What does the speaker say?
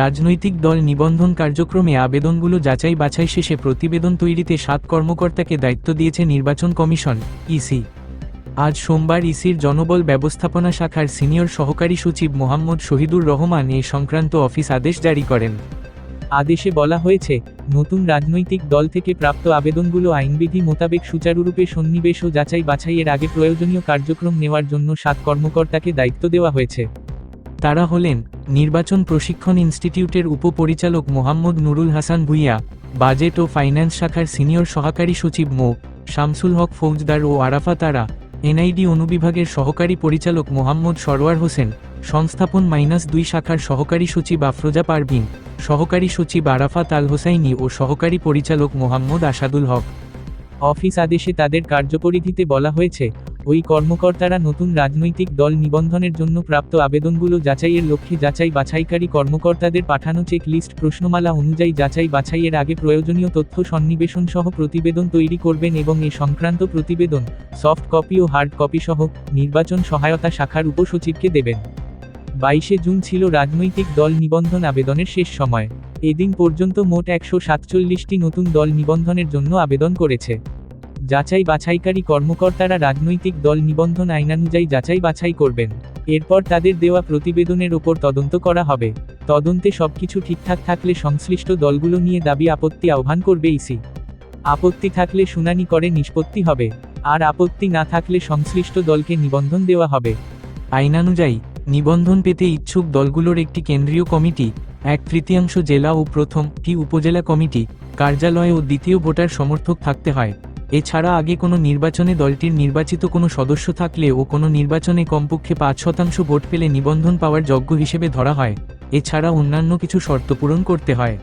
রাজনৈতিক দল নিবন্ধন কার্যক্রমে আবেদনগুলো যাচাই বাছাই শেষে প্রতিবেদন তৈরিতে সাত কর্মকর্তাকে দায়িত্ব দিয়েছে নির্বাচন কমিশন, ইসি। আজ সোমবার ইসির জনবল ব্যবস্থাপনা শাখার সিনিয়র সহকারী সচিব মোহাম্মদ শহীদুর রহমান এ সংক্রান্ত অফিস আদেশ জারি করেন। আদেশে বলা হয়েছে, নতুন রাজনৈতিক দল থেকে প্রাপ্ত আবেদনগুলো আইনবিধি মোতাবেক সুচারুরূপে সন্নিবেশ ও যাচাই বাছাইয়ের আগে প্রয়োজনীয় কার্যক্রম নেওয়ার জন্য সাত কর্মকর্তাকে দায়িত্ব দেওয়া হয়েছে। তারা হলেন নির্বাচন প্রশিক্ষণ ইনস্টিটিউটের উপপরিচালক মোহাম্মদ নুরুল হাসান ভুইয়া, বাজেট ও ফাইন্যান্স শাখার সিনিয়র সহকারী সচিব মো. শামসুল হক ফৌজদার ও আরাফা তারা, এনআইডি অনুবিভাগের সহকারী পরিচালক মোহাম্মদ সরওয়ার হোসেন, সংস্থাপন মাইনাস দুই শাখার সহকারী সচিব আফরোজা পারভিন, সহকারী সচিব আরাফাত আল হোসাইনি ও সহকারী পরিচালক মোহাম্মদ আসাদুল হক। অফিস আদেশে তাদের কার্যপরিধিতে বলা হয়েছে ওই কর্মকর্তারা নতুন রাজনৈতিক দল নিবন্ধনের জন্য প্রাপ্ত আবেদনগুলো যাচাইয়ের লক্ষ্যে যাচাই বাছাইকারী কর্মকর্তাদের পাঠানো চেক লিস্ট প্রশ্নমালা অনুযায়ী যাচাই বাছাইয়ের আগে প্রয়োজনীয় তথ্য সন্নিবেশন সহ প্রতিবেদন তৈরি করবেন এবং এ সংক্রান্ত প্রতিবেদন, সফট কপি ও হার্ড কপি সহ নির্বাচন সহায়তা শাখার উপসচিবকে দেবেন। বাইশে জুন ছিল রাজনৈতিক দল নিবন্ধন আবেদনের শেষ সময়। এদিন পর্যন্ত মোট একশো সাতচল্লিশটি নতুন দল নিবন্ধনের জন্য আবেদন করেছে। যাচাই বাছাইকারী কর্মকর্তারা রাজনৈতিক দল নিবন্ধন আইনানুযায়ী যাচাই বাছাই করবেন। এরপর তাদের দেওয়া প্রতিবেদনের ওপর তদন্ত করা হবে। তদন্তে সবকিছু ঠিকঠাক থাকলে সংশ্লিষ্ট দলগুলো নিয়ে দাবি আপত্তি আহ্বান করবে ইসি। আপত্তি থাকলে শুনানি করে নিষ্পত্তি হবে। আর আপত্তি না থাকলে সংশ্লিষ্ট দলকে নিবন্ধন দেওয়া হবে। আইনানুযায়ী, নিবন্ধন পেতে ইচ্ছুক দলগুলোর একটি কেন্দ্রীয় কমিটি, এক তৃতীয়াংশ জেলা ও প্রথমটি উপজেলা কমিটি, কার্যালয় ও দ্বিতীয় ভোটার সমর্থক থাকতে হয়। এছাড়া আগে কোনো নির্বাচনে দলটির নির্বাচিত কোনো সদস্য থাকলে ও কোনো নির্বাচনে কমপক্ষে পাঁচ শতাংশ ভোট পেলে নিবন্ধন পাওয়ার যোগ্য হিসেবে ধরা হয়। এছাড়া অন্যান্য কিছু শর্ত পূরণ করতে হয়।